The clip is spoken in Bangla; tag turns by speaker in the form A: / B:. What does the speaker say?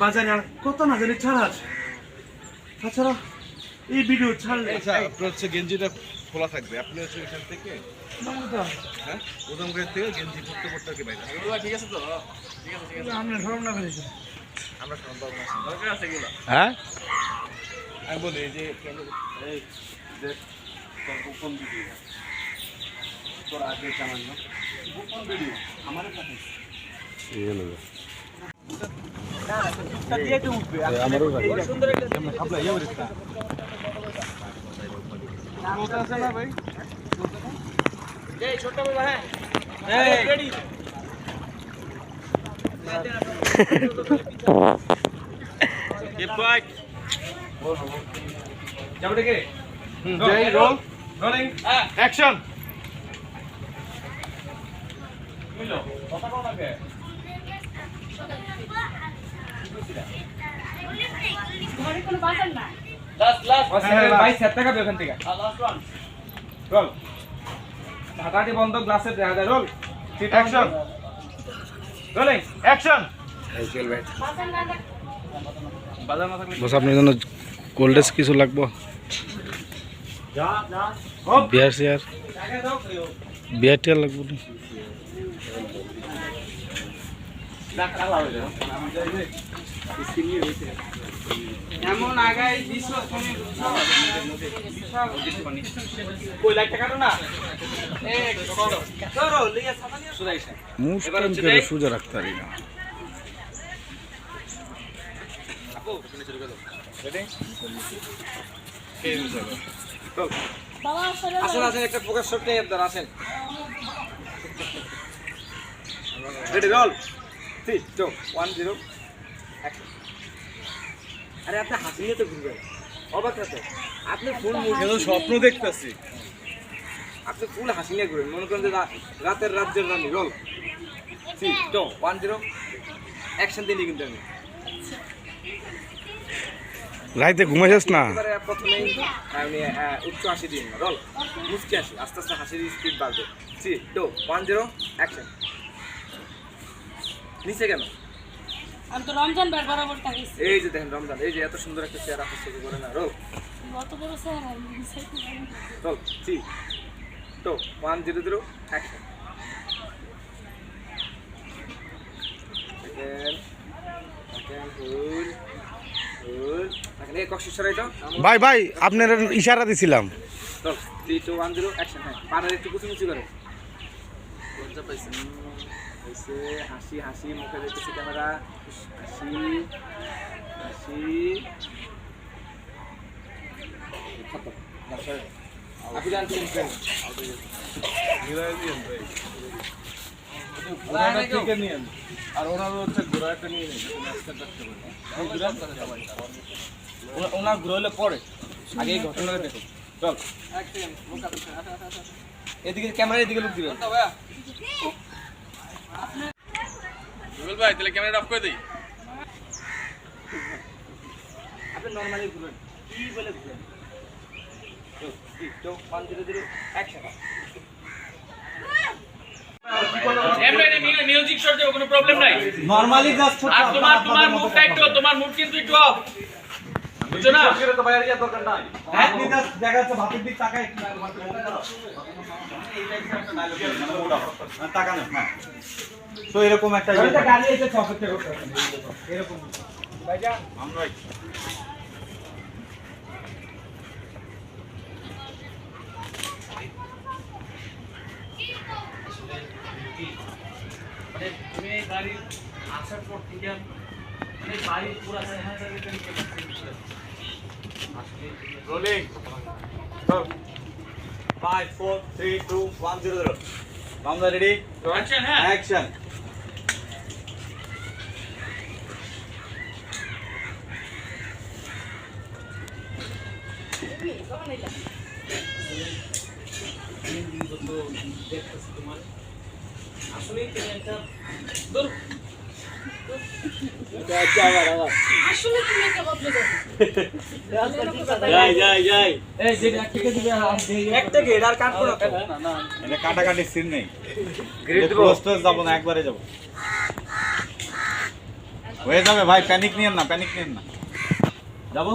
A: বাজারে আর কত না জানি ছাড় আছে। তাছাড়া এই ভিডিও ছাড়লে
B: আচ্ছা আপনার হচ্ছে গেঞ্জিটা খোলা থাকবে। আপনি হচ্ছে এখান থেকে হ্যাঁ? উদমগড়ের থেকে গেঞ্জি পড়তে পড়তে কি বাইরে ঠিক আছে তো?
A: আমরা ধরম না ফেলেছি
B: আমরা সব পাবো না। দরকার আছে এগুলো।
C: হ্যাঁ?
B: আমি বলি এই যে এই যে তোর গোপন ভিডিও তোর আগে জানানো। গোপন ভিডিও আমার কাছে আপনার ইয়ে বলিস না আছে না ভাই জয় রোল রোলিং অ্যাকশন
D: ঘরে কোনো বাজার
E: থেকে। রোল। ঢাকাটি বন্ধ গ্লাসে দেখা যায়। রোল
B: অ্যাকশন
E: রোলিং
B: অ্যাকশন
D: বাজার না থাকলে
E: বাজার না থাকলে
C: বস আপনার জন্য কোল্ড ড্রিঙ্কস কিছু লাগবো? বিয়ার সিয়ার বিয়ার টিয়ার লাগবো?
E: এমন আগাই দিছ তুমি। কই লাইট টাকা না?
C: করে।
E: দেখ।
C: রাখতে পারি না।
E: আসেন আসেন একটা প্রকাশ শট নেই আপনার আসেন। Ready roll three two one zero আরে আপনি হাসি নিয়ে তো ঘুরবেন অবাক তো আপনি ফুল মুখ
B: স্বপ্ন দেখতেছি।
E: আপনি ফুল হাসি নিয়ে ঘুরবেন মনে করেন যে রাতের রাজ্যের রানী roll three two one zero action দিনই কিন্তু আমি।
C: রাইতে ঘুমাইছিস না?
E: আহ, উচ্চ হাসি দিন রোল মুচকি হাসি আস্তে আস্তে হাসির স্পিড বাড়বে। Three two one zero action নিচে কেন?
D: আমি তো রমজান বার বরাবর থাকিস
E: এই যে দেখেন রমজান এই যে এত সুন্দর একটা চেয়ার আপনার চোখে করে না
D: অত বড় না।
E: Roll three two one zero zero action
C: ভাই ভাই আপনার ইশারা দিছিলাম।
E: চল টু ওয়ান জিরো অ্যাকশন হ্যাঁ। পানের একটু কুচি করে। হয়েছে হাসি হাসি মুখে দেখতেছি ক্যামেরা হাসি হাসি
B: আর ওনার হচ্ছে ঘোড়াটা নিয়ে
E: ওনার ঘুরে হলে পরে আগে এই ঘটনাটা দেখো চল এদিকে ক্যামেরা এদিকে লোক দিবেন
B: রুবেল ভাই তাহলে ক্যামেরা অফ করে দিই।
E: আপনি নর্মালি ঘুরেন। কি বলে ঘুরেন? One zero zero action
F: music শর্টে কোনো প্রবলেম নাই?
A: নরমালি জাস্ট
F: আর তোমার তোমার মুভটা একটু তোমার মুভ কিন্তু একটু অফ বুঝছ না?
A: তো বাইরে যাওয়ার দরকার নাই। আপনি জাস্ট দেখা যাচ্ছে ভাতের দিক তাকায় একটু তাকানো হ্যাঁ। তো এরকম একটা ইয়ে
E: গাড়ি এসে অপেক্ষা করতে
A: এরকম।
F: মানে তুমি গাড়ি আসার পর থেকে মানে বাড়ি পুরো হ্যাঁ
B: rolling
A: five four three two one zero zero Bangla ready
F: আচ্ছা হ্যাঁ
A: অ্যাকশন
F: আসলেই তুমি একটা দূর
D: আসলে তুমি একটা বদলে
A: যাই যাই যাই।
E: এই যে একটা দিবে একটা গেট আর কাট করো
A: এটা কাটাকাটি সিন নেই। যাব না একবারে যাব। হয়ে যাবে ভাই প্যানিক নিয়েন না প্যানিক নিয়েন না। যাব